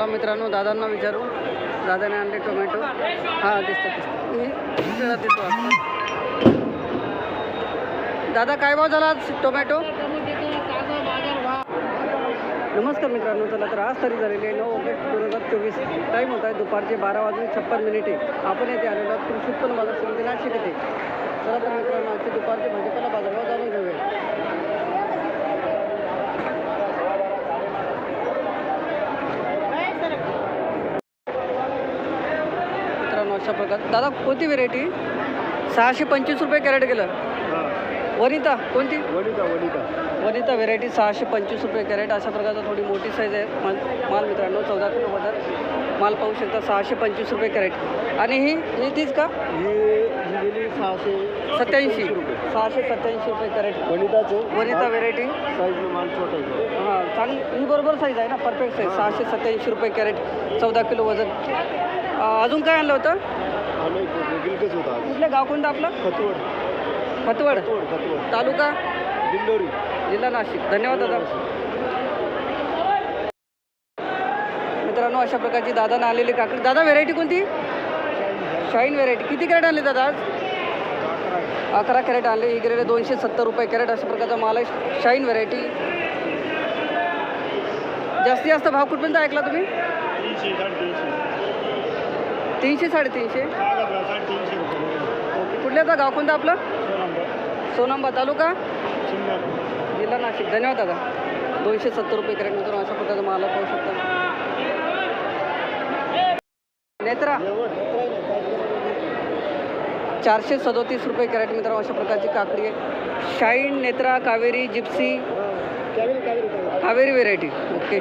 चला मित्रांनो दादांना विचारू. दादाने आणले टोमॅटो. हां दिसतं दिसतं. मी देतो दादा काय भाव झाला टोमॅटो? नमस्कार मित्रांनो चला तर आज तरी झालेली आहे. नऊ ऑगस्ट दोन हजार चोवीस. टाईम होत आहे दुपारचे बारा वाजून छप्पन मिनिटे. आपण येथे आलेलो आहोत. कृषी उत्पन्न बाजार समिती नाशिक येते चला तर मित्रांनो आजचे दुपारचे भाजीपाला बाजारभाव जाणून घेऊया मित्रांनो अशा प्रकार. दादा कोणती व्हेरायटी सहाशे पंचवीस रुपये कॅरेट गेलं. वनिता कोणती? वनिता वनिता. वनिता व्हेरायटी सहाशे पंचवीस रुपये कॅरेट. अशा प्रकारचा थोडी मोठी साईज आहे. माल माल मित्रांनो चौदा किलो बदल माल पाहू शकता सहाशे पंचवीस रुपये कॅरेट. आणि ही ही तीच का? सहाशे सत्याऐंशी. रुपये. सहाशे सत्याऐंशी रुपये कॅरेट. वनिताचं. वनिता व्हेरायटी साईजनं माल छोटा हां चांग ही बरोबर साईज आहे ना? परफेक्ट साईज सहाशे सत्याऐंशी रुपये कॅरेट चौदा किलो वजन. अजून काय आणलं होतं? गिलकच होता. कुठलं गाव कोणतं आपलं? खतवड. फतवड खतवड खतवड. तालुका? दिंडोरी. जिल्हा नाशिक. धन्यवाद दादा. मित्रांनो अशा प्रकारची दादाने आलेली काकडी. दादा व्हेरायटी कोणती? शाईन व्हेरायटी किती कॅरेट आणले दादा आज? अकरा कॅरेट आणले. ही गेलेले दोनशे सत्तर रुपये कॅरेट. अशा प्रकारचा माल आहे. शाईन व्हेरायटी जास्तीत जास्त भाव कुठपर्यंत ऐकला तुम्ही? तीनशे साडेतीनशे. कुठल्या आता गाव कोणतं आपलं? सोनांबा तालुका? जिल्हा नाशिक. धन्यवाद दादा. दोनशे सत्तर रुपये कॅरेट मित्रांनो अशा प्रकारचा माल पाहू शकता. नेत्रा. चारशे सदोतीस रुपये कॅरेट मित्रांनो अशा प्रकारची काकडी आहे. Shine Netra Kaveri gypsy. Kaveri variety okay.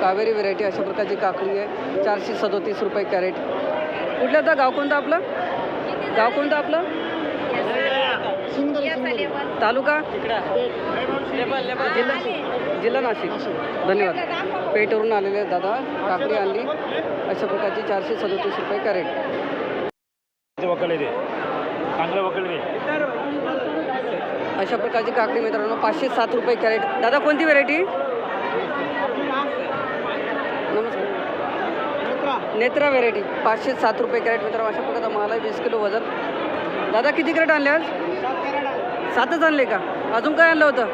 Kaveri variety अशा प्रकारची काकडी आहे. चारशे सदोतीस रुपये कॅरेट. कुठल्या आता गाव कोणतं आपलं? गाव कोणतं आपलं? तालुका? जिल्हा जिल्हा नाशिक. धन्यवाद. पेठवरून आलेले दादा काकडी आणली अशा प्रकारची चारशे सदोतीस रुपये कॅरेट. अशा प्रकारची काकडी मित्रांनो पाचशे सात रुपये कॅरेट. दादा कोणती व्हेरायटी नमस्कार नेत्रा व्हेरायटी पाचशे सात रुपये कॅरेट मित्र अशा प्रकारचा माल आहे वीस किलो वजन. दादा किती कॅरेट आणले आज? सातच आणले का? अजून काय आणलं होतं?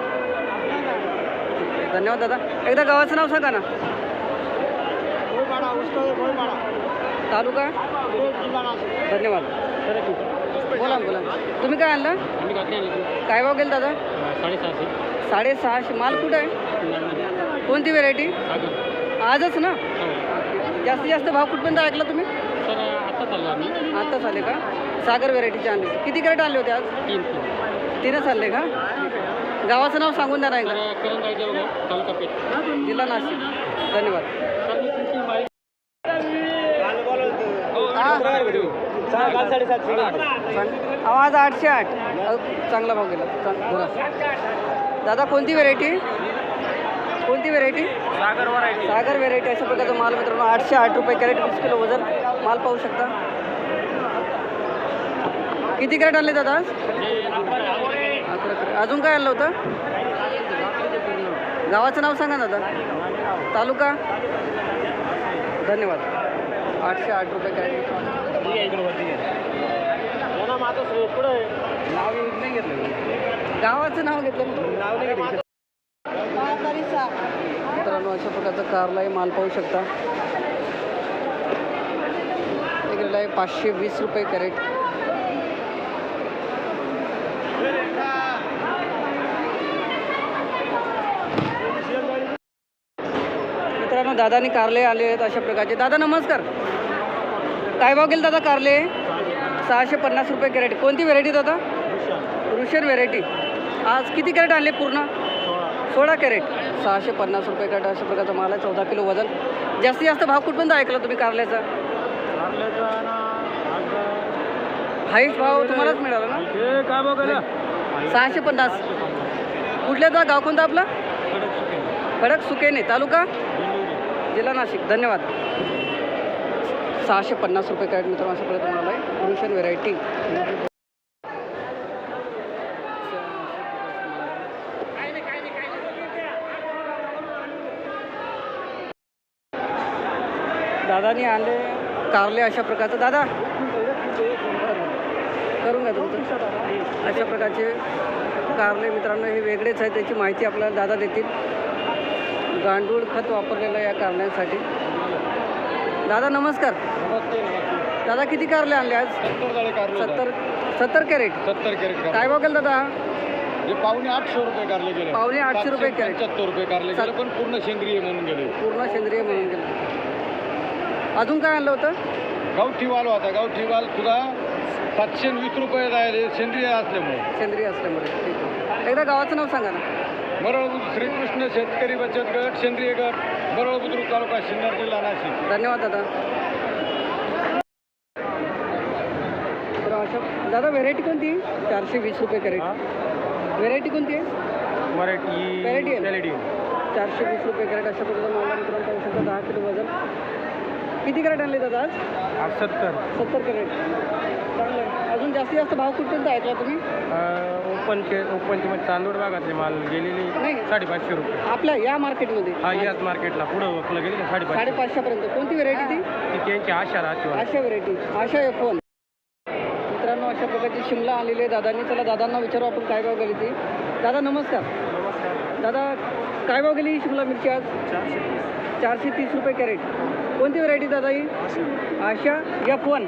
धन्यवाद दादा. एकदा गावाचं नाव सांगा ना. तालुका? धन्यवाद. बोला बोला तुम्ही काय आणलं? काय भाव गेलं दादा? साडेसहाशे. साडेसहाशे. माल कुठं आहे? कोणती व्हेरायटी? आजच ना? जास्तीत जास्त भाव कुठपर्यंत ऐकला तुम्ही? सर आता चाललो आम्ही. आत्ताच आले का? सागर व्हेरायटीचे आणले. किती कॅरेट आणले होते आज? तीन तीन तीनच आणले का? गावाचं नाव सांगून द्या ना एकदा. तर तालुका पेठ जिल्हा नाशिक धन्यवाद. सर मी तुमची माहिती सांग- आवाज आठशे आठ. चांगला भाव गेला. चांग- धरा. दादा कोणती व्हेरायटी कोणती variety Sagar variety Sagar variety अशा प्रकारचा माल मित्रांनो आठशे आठ रुपये कॅरेट वीस किलो वजन माल पाहू शकता. किती कॅरेट आणले दादा अजून काय आणलं होतं? गावाचं नाव सांगा दादा. तालुका? धन्यवाद. आठशे आठ रुपये कॅरेट. गावाचं नाव घेतलं ना. मित्रांनो अशा प्रकारचा कारलाही माल पाहू शकता. इकडे आहे पाचशे वीस रुपये कॅरेट. मित्रांनो दादानी कारले आले आहेत अशा प्रकारचे. दादा नमस्कार. काय भाव गेले दादा कारले? सहाशे पन्नास रुपये कॅरेट. कोणती व्हेरायटी दादा? रुशन. व्हेरायटी आज किती कॅरेट आणले पूर्ण? सोळा कॅरेट. सहाशे पन्नास रुपये कॅरेट अशा प्रकारचा माल आहे चौदा किलो वजन. जास्तीत जास्त भाव कुठपर्यंत ऐकला तुम्ही कारल्याचा? हाईट भाव तुम्हालाच मिळाला ना? काय बघा सहाशे पन्नास. कुठल्या दा गाव कोणतं आपलं? खडक सुकेने तालुका? जिल्हा नाशिक. धन्यवाद. सहाशे पन्नास रुपये कॅरेट मित्रांनो अशा प्रकारचा माल आहे. व्हेरायटी दादानी आणले कारले अशा प्रकारचं. दादा करून घ्या तुमचं. अशा प्रकारचे कारले मित्रांनो हे वेगळेच आहे त्याची माहिती आपल्याला दादा देतील. गांडूळ खत वापरलेलं या कारल्यांसाठी दादा नमस्कार. दादा किती कारले आणले आज? सत्तर सत्तर सत्तर कॅरेट. सत्तर कॅरेट काय बघेल दादा? हे पावणे आठशे रुपये कारले गेले. पावणे आठशे रुपये कॅरेट. पंच्याहत्तर रुपये कारले गेले पण पूर्ण सेंद्रिय म्हणून गेले. पूर्ण सेंद्रिय म्हणून गेलं. अजून काय आणलं होतं? गावठी वाल होता. गावठी वाल सुद्धा सातशे वीस रुपये राहिले. सेंद्रिय असल्यामुळे. सेंद्रिय असल्यामुळे. ठीक आहे. एकदा गावाचं नाव सांगा ना. मरळ श्रीकृष्ण शेतकरी बचत गट सेंद्रिय गट मरळ बुद्रुक तालुका सिन्नर जिल्हा नाशिक. धन्यवाद दादा. तर अशा दादा व्हेरायटी कोणती? चारशे वीस रुपये कॅरेट व्हेरायटी कोणती आहे? मराठी Variety आहे. चारशे वीस रुपये कॅरेट अशा प्रकारचं मला मित्रांनो पाहू शकता दहा किलो वजन. किती कॅरेट आणले दादा आज? सत्तर. सत्तर कॅरेट. चांगलं आहे. अजून जास्तीत जास्त भाव कुठपर्यंत ऐकला तुम्ही? ओपनचे ओपनचे म्हणजे चांदोड भागातले माल गेलेले नाही. साडेपाचशे रुपये. आपल्या या मार्केटमध्ये. हा याच मार्केटला पुढं आपलं गेले ना साडेपाचशे. साडेपाचशेपर्यंत. कोणती व्हेरायटी ती? ती त्यांची आशा राहते Asha variety Asha F one मित्रांनो अशा प्रकारची शिमला आलेली आहे दादांनी. चला दादांना विचारू आपण काय भाव गेली ती. दादा नमस्कार. दादा काय भाव गेली ही शिमला मिरची आज? चारशे तीस रुपये कॅरेट. कोणती व्हेरायटी दादा ही? आशा एफ वन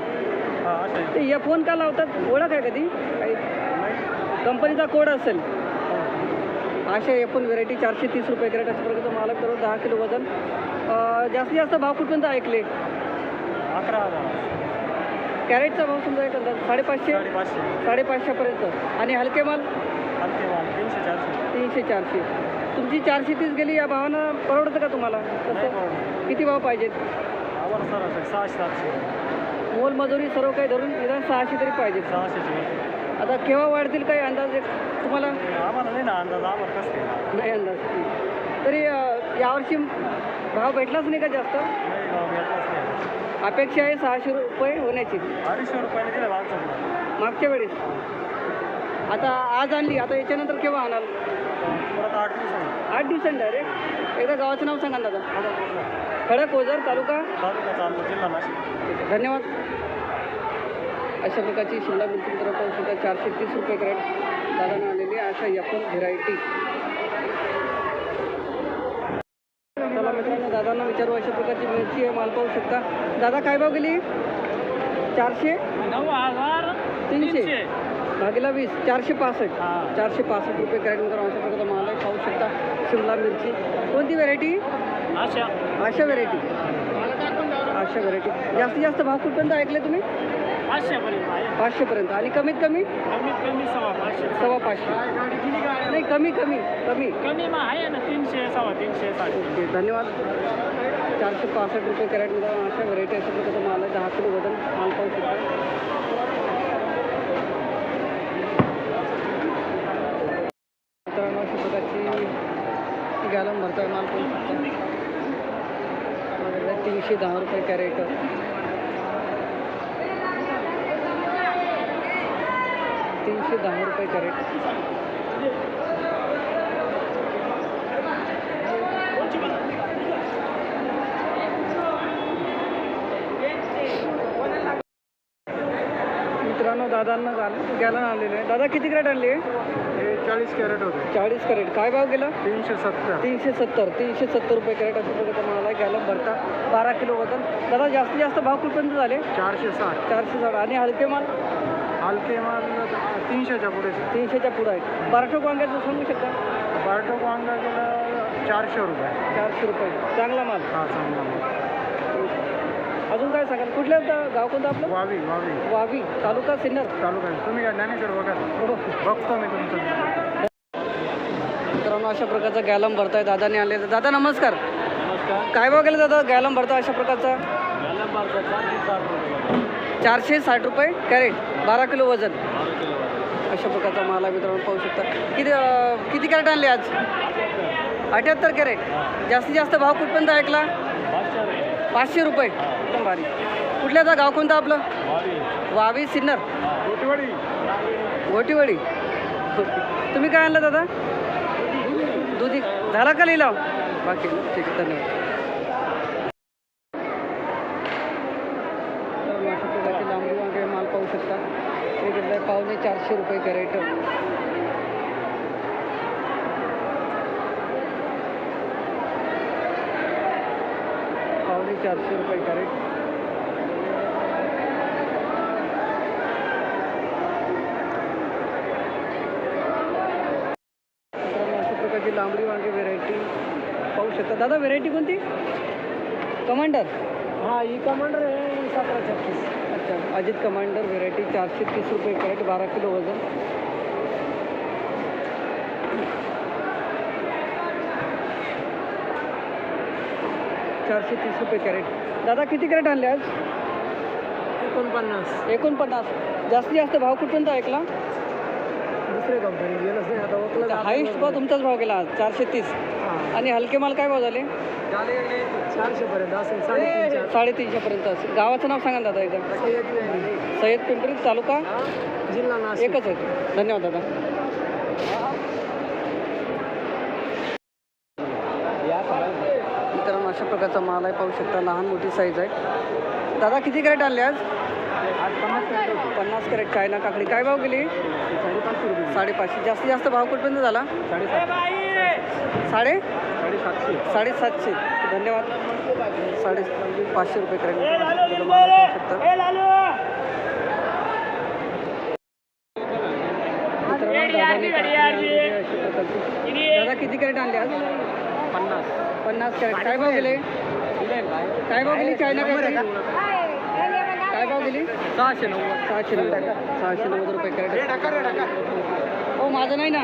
ते एफ वन का लावतात? ओळख आहे कधी काही कंपनीचा कोड असेल. आशा एफ वन व्हेरायटी चारशे तीस रुपये कॅरेट प्रकारचं मालक तर दहा किलो वजन. जास्तीत जास्त भाव कुठपर्यंत ऐकले? अकरा हजार. कॅरेटचा भाव समजा एक अंदाज. साडेपाचशे? साडेपाचशे. साडेपाचशेपर्यंत आणि हलके माल? तीनशे चारशे. तीनशे चारशे. तुमची चारशे तीस गेली या भावानं परवडतं का तुम्हाला? कसं किती भाव पाहिजेत आम्हाला सर सहाशे सातशे. मोलमजुरी सर्व काही धरून निदान सहाशे तरी पाहिजेत सहाशेचे आता केव्हा वाढतील काही अंदाज तुम्हाला? आम्हाला नाही ना अंदाज आम्हाला कसं काय? नाही अंदाज. तरी अं, यावर्षी भाव भेटलाच नाही का जास्त? नाही गाव भेटलाच नाही. अपेक्षा आहे सहाशे रुपये होण्याची. अडीचशे रुपयाने दिलं मागच्या वेळेस. आता आज आणली आता याच्यानंतर केव्हा आणाल? परत आठ दिवसांनी. आठ दिवसांनी डायरेक्ट एकदा गावाचं नाव सांगा ना दादा. खडक ओझर तालुका? तालुका जिल्हा नाशिक. धन्यवाद. अशा प्रकारची शिमला मिरची मित्र पाहू शकता चारशे तीस रुपये कॅरेट दादाने आलेली अशा यापून व्हेरायटी चला मित्रांनो दादांना विचारू अशा प्रकारची मिरची आहे. माल पाहू शकता. दादा काय भाव गेली? चारशे? नऊ हजार तीनशे. भागीला वीस. चारशे पासष्ट. हां. चारशे पासष्ट रुपये कॅरेट मित्रांनो अशा प्रकारचा माल आहे. पाहू शकता. शिमला मिरची. कोणती व्हेरायटी अशा. आशा व्हेरायटी आशा व्हेरायटी जास्तीत जास्त भाव कुठपर्यंत ऐकले तुम्ही? पाचशेपर्यंत आहे. पाचशेपर्यंत. आणि कमीत कमी? कमीत कमी सव्वा पाचशे. सव्वा पाचशे. नाही कमी कमी कमी. कमी मग आहे ना तीनशे सव्वा तीनशे साडे ओके धन्यवाद. चारशे पासष्ट रुपये कॅरेट मित्रांनो अशा व्हेरायटी अशा प्रकारचा माल दहा किलो वजन माल पाहू शकता मित्रांनो अशा प्रकारची गॅलन भरतोय माल पाहू शकता माझ्याकडे तीनशे दहा रुपये कॅरेट. तीनशे दहा रुपये कॅरेट. मित्रांनो दादांना गॅलन आणलेलं आहे. दादा किती क्रेट आणली आहे? चाळीस कॅरेट होते. चाळीस कॅरेट. काय भाव गेला? तीनशे सत्तर. तीनशे सत्तर. तीनशे सत्तर रुपये कॅरेट प्रकारचा माल आहे गॅलन भरता. बारा किलो वजन. दादा जास्तीत जास्त भाव कुठपर्यंत झाले? चारशे साठ. चारशे साठ. आणि हलके माल? हलके माल तीनशेच्या पुढे. तीनशेच्या पुढं आहे बाराटोक वांग्याचं सांगू शकता? बारटोक वांगा गेला चारशे रुपये. चारशे रुपये. चांगला माल. हा चांगला माल. अजून काय सांगाल? कुठलं होतं? गाव कोणतं आपलं? वावी वावी. वावी. तालुका सिन्नर. तालुका तुम्ही काय ज्ञानेश्वर बघा हो. बघतो मी तुमचं. मित्रांनो अशा प्रकारचा गॅलम भरताय दादाने आणले दादा नमस्कार. नमस्कार काय भाव गेलं दादा? गॅलम भरता अशा प्रकारचा? चारशे साठ रुपये कॅरेट बारा किलो वजन. अशा प्रकारचा माल आहे मित्रांनो पाहू शकता. किती किती कॅरेट आणले आज? अठ्याहत्तर कॅरेट. जास्तीत जास्त भाव कुठपर्यंत ऐकला? पाचशे रुपये. एकदम भारी कुठल्याचा गाव कोणतं आपलं? वावी सिन्नर. कोटीवाडी घोटीवाडी तुम्ही काय आणलं दादा? दुधी झाला का लिलाव? बाकी ठीक आहे धन्यवाद. माल पाहू शकता. हे घेतलं पावणे चारशे रुपये कॅरेट. पावणे चारशे रुपये कॅरेट. प्रकारची लांबडी वांगे व्हेरायटी पाहू शकता. दादा व्हेरायटी कोणती? कमांडर. हा ही कमांडर आहे सतरा छत्तीस. अच्छा अजित कमांडर व्हेरायटी चारशे तीस रुपये कॅरेट बारा किलो वजन. चारशे तीस रुपये कॅरेट. दादा किती कॅरेट आणले आज? एकोणपन्नास. एकोणपन्नास. जास्तीत जास्त भाव कुठपर्यंत ऐकला? दुसरे कंपनी गेलंच नाही. आता ओळखलं हाईस्ट भाव तुमचाच भाव गेला आज चारशे तीस. आणि हलके माल काय भाव झाले? चारशे पर्यंत असेल गावाचं नाव सांगा ना दादा एकदा. सय्यद पिंपरी तालुका? जिल्हा नाशिक. एकच आहे. धन्यवाद दादा. मित्रांनो अशा प्रकारचा माल आहे. पाहू शकता लहान मोठी साईज आहे. दादा किती कॅरेट आणले आज? पन्नास पन्नास कॅरेट चायना काकडी. काय भाव गेली? साडेपाचशे. रुपये साडेपाचशे जास्तीत जास्त भाव कुठपर्यंत झाला? साडेसात साडे? साडेसातशे. साडेसातशे धन्यवाद साडे पाचशे रुपये दादा किती कॅरेट आणले आज? पन्नास. पन्नास कॅरेट. काय भाव गेले? काय भाव गेली चायना काकडी काय भाव गेली सहाशे नव्वद. सहाशे नव्वद. सहाशे नव्वद रुपये कॅरेट हो माझं नाही ना.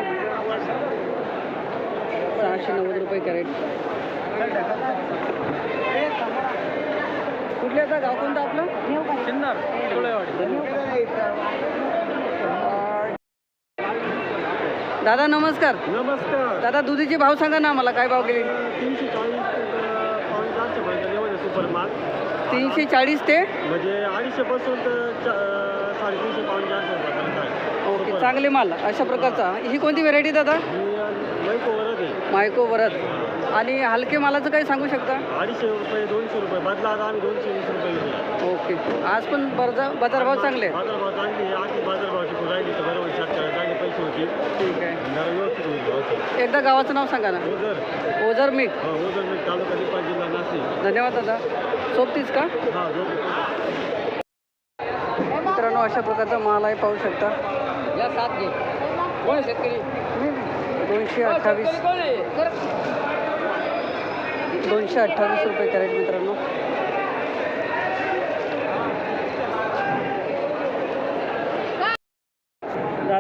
सहाशे नव्वद रुपये कॅरेट. कुठले आता गाव कोणतं आपलं? सिन्नर दादा नमस्कार. नमस्कार. दादा दुधीचे भाव सांगा ना मला काय भाव गेले? तीनशे चाळीस पाऊन चारशे पर्यंत जेवण सुपर माल तीनशे चाळीस ते? म्हणजे अडीचशे पासून तर चा- अं, साडेतीनशे पाऊन चारशे रुपयापर्यंत आहे. ओके चांगले माल अशा प्रकारचा. ही कोणती व्हेरायटी दादा? ही मैको आहे. मायको वरद आणि हलके मालाचं काही सांगू शकता? अडीचशे रुपये दोनशे रुपये. बदला आता आम्ही दोनशे वीस रुपये घेतले ओके. आज पण बरजा बाजारभाव चांगले आहेत. बाजारभाव चांगली आहे. तर बरोबर ठीक आहे. जरा व्यवस्थित होईल व्यवस्थित एकदा गावाचं नाव सांगा ना. ओझर ओझर मीठ. हा ओझर मी तालुका निपाल जिल्हा नाशिक. धन्यवाद दादा. सोबतीच का? हा जो मित्रांनो अशा प्रकारचा माल आहे पाहू शकता. या सात घे. कोण शेतकरी? दोनशे अठ्ठावीस. दोनशे अठ्ठावीस रुपये कॅरेट मित्रांनो.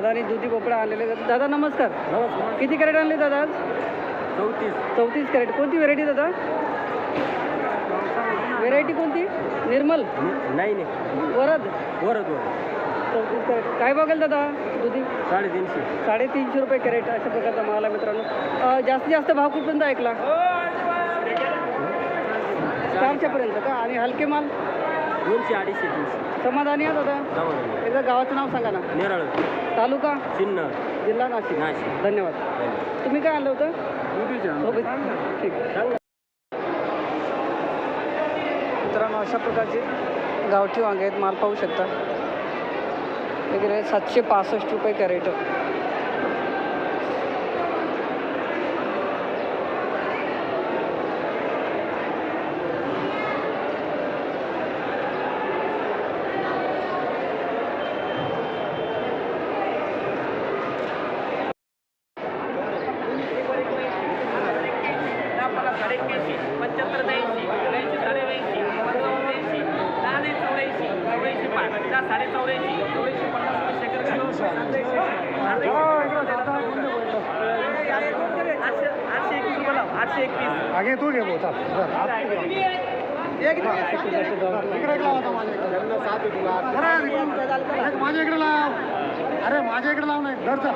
दादाने दुधी भोपळा आणलेले आहेत. दादा नमस्कार. नमस्कार. किती कॅरेट आणले दादा आज? चौतीस. चौतीस कॅरेट. कोणती व्हेरायटी दादा? व्हेरायटी कोणती? निर्मल. नाही नाही. वरद. वरच वर चौतीस कॅरेट. काय बघेल दादा दुधी साडेतीनशे. साडेतीनशे रुपये कॅरेट अशा प्रकारचा माल आहे मित्रांनो. अं, जास्तीत जास्त भाव कुठपर्यंत ऐकला? चारशेपर्यंत का? आणि हलके माल? दोनशे अडीचशे तीनशे. समाधानी आहे दादा एकदा गावाचं नाव सांगा ना. नेरळ. तालुका? सिन्नर जिल्हा नाशिक. नाशिक. धन्यवाद. तुम्ही काय आणलं होतं? सोबत ठीक मित्रांनो अशा प्रकारचे गावठी वांगे आहेत. माल पाहू शकता. वगैरे सातशे पासष्ट रुपये कॅरेट पंच्याहत्तर ब्याऐंशी ब्याऐंशी साडे ब्याऐंशी चौऱ्याऐंशी दहा नाही चौऱ्याऐंशी चौऱ्याऐंशी पाच दहा साडे चौऱ्याऐंशी चौऱ्याऐंशी पन्नास रुपये शेकर आठशे आठशे एकवीस रुपये लाव आठशे एकवीस आगे तू घे बोता माझ्या इकडे लाव. अरे माझ्या इकडे लाव नाही. धर चल.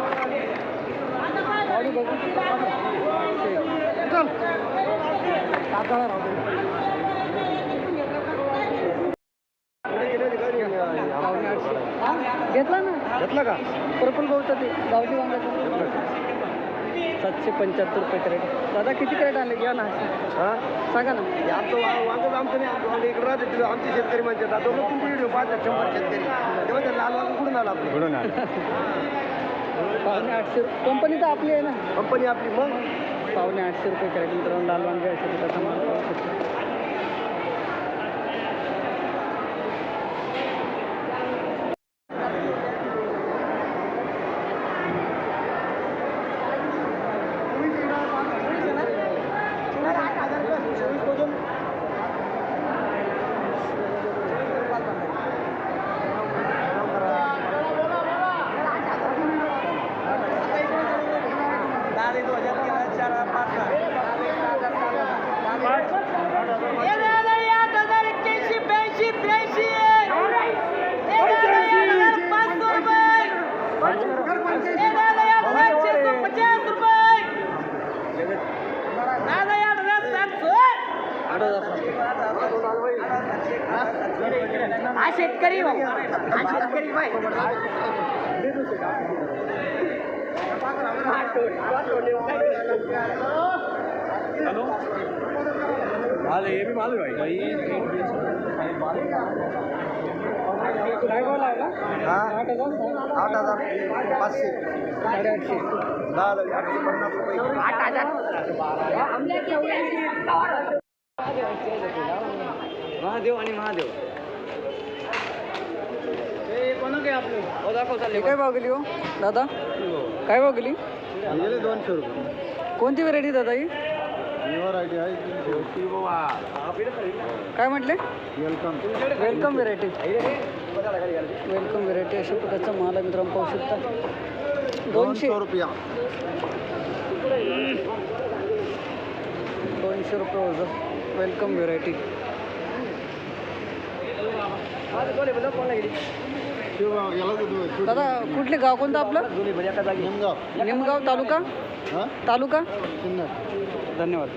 घेतला ना? घेतलं का? पर्पल गवतं ते गावठी वांग्याचं. सातशे पंच्याहत्तर रुपये कॅरेट. दादा किती कॅरेट आले घ्या ना. सांगा ना. हे आमचं वा- आमचं नाही आमचं वांग इकडं राहते तिथं. आमचे शेतकरी म्हणतात आता लोक तुमची व्हिडिओ पाहतात शंभर शेतकरी. ते म्हणतात लाल वांग कुठून आला आपलं? कुठून पावणे आठशे कंपनी तर आपली आहे ना. कंपनी आपली मग? पावणे आठशे रुपये कॅरेट मित्रांनो लाल वांगे पाहू शकता हा शेतकरी भाऊ हा शेतकरी भाई. लावला हा. आठ हजार? आठ हजार. पाचशे. साडेआठशे. दहा हजार आठशे पन्नास रुपये. महादेव आणि महादेव. हो दाखव चालले. काय भाव गेली हो दादा? काय भाव गेली? गेले दोनशे रुपये. कोणती व्हरायटी दादा ही? व्हरायटी आहे काय म्हटले? Welcome welcome variety welcome variety अशा प्रकारचा माल मित्रांनो पाहू शकता. दोनशे रुपया. दोनशे रुपये वजन. Welcome variety. दादा कुठले गाव कोणतं आपलं? निमगाव तालुका? तालुका? धन्यवाद.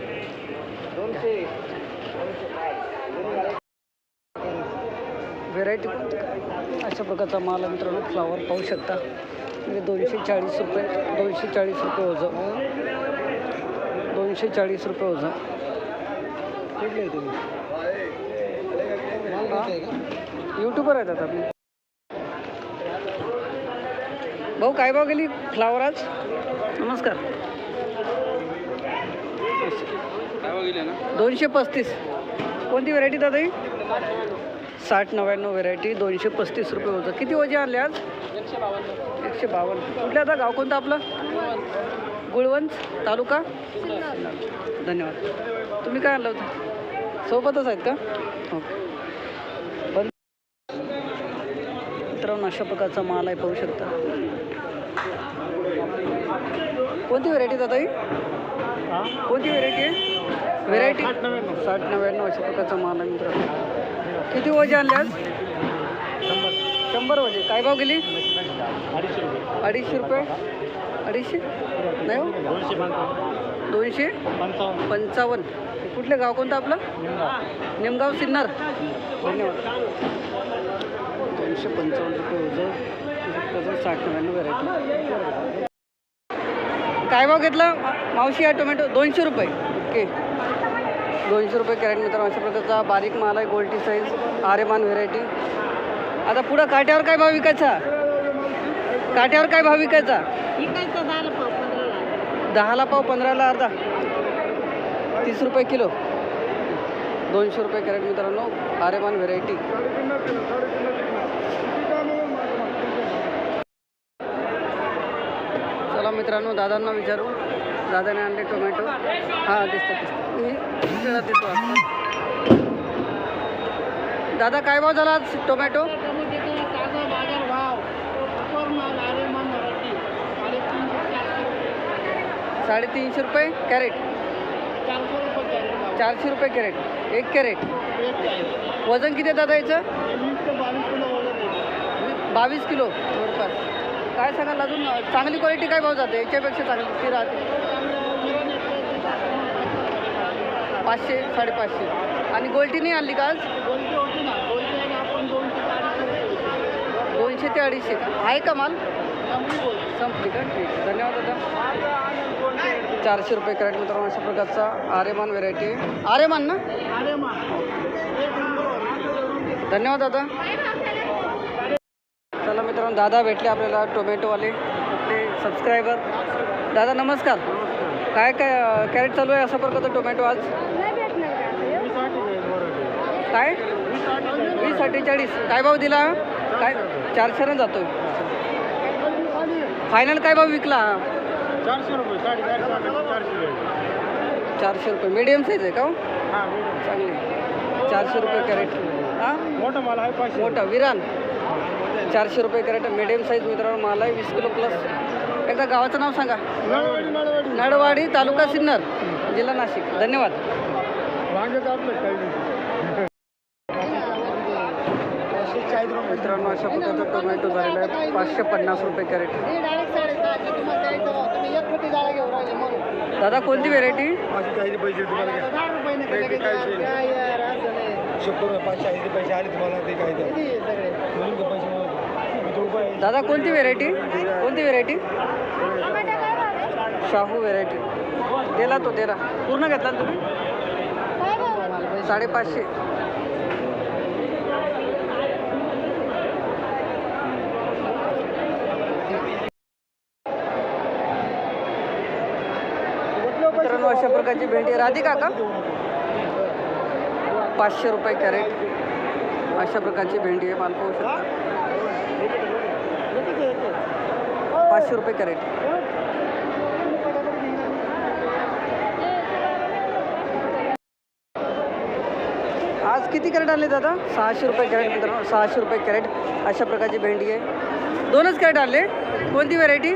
व्हेरायटी अशा प्रकारचा माल मित्रांनो फ्लावर पाहू शकता. म्हणजे दोनशे चाळीस रुपये दोनशे चाळीस रुपये वजन. दोनशे चाळीस रुपये वजन. कुठले तुम्ही? यूट्यूबर आहेत आता. आपली भाऊ काय भाव गेली? फ्लावर आज? नमस्कार. दोनशे पस्तीस. कोणती व्हेरायटी दादा ही? साठ नव्याण्णव व्हेरायटी दोनशे पस्तीस रुपये होतं किती वजे आणले आज? एकशे बावन्न. कुठलं आता? गाव कोणतं आपलं? गुळवंत. तालुका? धन्यवाद. तुम्ही काय आणलं होतं? सोबतच आहेत का? हो. ओके बंद मित्रांनो अशा प्रकारचा माल आहे पाहू शकता. कोणती व्हेरायटी दादाई कोणती व्हेरायटी आहे? व्हेरायटी साठ नव्याण्णव अशा प्रकारचा माल आहे मित्रांनो. किती वजे आणले आज? शंभर वजे. काय भाव गेली? अडीचशे रुपये. अडीचशे? नाही हो? दोनशे? पंचावन्न. कुठले गाव कोणतं आपलं? निमगाव सिन्नर. धन्यवाद. दोनशे पंचावन्न रुपये त्याचं साठ नव्याण्णव व्हरायटी काय भाव घेतला? मावशी या टोमॅटो दोनशे रुपये. ओके. दोनशे रुपये कॅरेट मित्रांनो अशा प्रकारचा बारीक माल आहे गोल्टी साईज आरेमान व्हेरायटी आता पुढं काट्यावर काय भाव विकायचा? काट्यावर काय भाव विकायचा? दहाला पाव पंधराला अर्धा. तीस रुपये किलो. दोनशे रुपये कॅरेट मित्रांनो आरेमान व्हेरायटी चला मित्रांनो दादांना विचारू. दादाने आणले टोमॅटो. हां दिसतं दिसतं. मी देतो दादा काय भाव झाला आज टोमॅटो? साडेतीनशे रुपये कॅरेट. चारशे रुपये कॅरेट. एक कॅरेट. वजन किती दादा याचं? बावीस किलो. जवळपास काय सांगाल अजून? चांगली क्वालिटी काय भाव जाते? याच्यापेक्षा चांगली ती राहते. पाचशे साडेपाचशे. आणि गोल्टी नाही आणली का आज? दोनशे ते अडीचशे. आहे का माल? संपली का? ठीक धन्यवाद दादा. चारशे रुपये कॅरेट मित्रांनो अशा प्रकारचा आरेमान व्हेरायटी आरेमान ना? धन्यवाद दादा. चला मित्रांनो दादा भेटले आपल्याला टोमॅटोवाले आपले सबस्क्रायबर दादा नमस्कार. काय काय कॅरेट चालू आहे अशा प्रकारचा टोमॅटो आज? काय? वीस अठ्ठेचाळीस. काय भाव दिला? काय? चारशेनं जातो फायनल काय भाव विकला? चारशे रुपये साडेचारशे चारशे चारशे रुपये. मीडियम साईज आहे का हो? हां चांगली. चारशे रुपये कॅरेट. हां? मोठा माल आहे पाचशे मोठा. विरान. चारशे रुपये कॅरेट. मीडियम साईज मित्रांनो माल आहे वीस किलो प्लस एकदा गावाचं नाव सांगा. नळवाडी नळवाडी. नळवाडी तालुका सिन्नर जिल्हा नाशिक. धन्यवाद. वांगे कापलं काही मित्रांनो अशा प्रकारचा टोमॅटो झालेला आहे. पाचशे पन्नास रुपये कॅरेट. दादा कोणती व्हेरायटी दादा कोणती व्हेरायटी कोणती व्हेरायटी शाहू व्हेरायटी दिला तो दिला. पूर्ण घेतला ना तुम्ही? साडेपाचशे. अशा प्रकारची भेंडी राधिका का? पाचशे रुपये कॅरेट. अशा प्रकारची भेंडी आहे. माल शकता. पाचशे रुपये कॅरेट. आज किती कॅरेट आले दादा? सहाशे रुपये कॅरेट मित्रांनो. सहाशे रुपये कॅरेट अशा प्रकारची भेंडी आहे. दोनच कॅरेट आले कोणती व्हेरायटी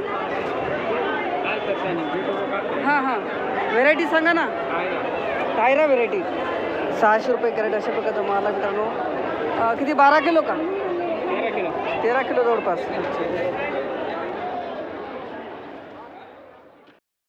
हाँ हाँ. व्हेरायटी सांगा ना. कायरा व्हेरायटी सहाशे रुपये कॅरेट अशा प्रकारचा माल आहे मित्रांनो किती? बारा किलो का? तेरा किलो जवळपास.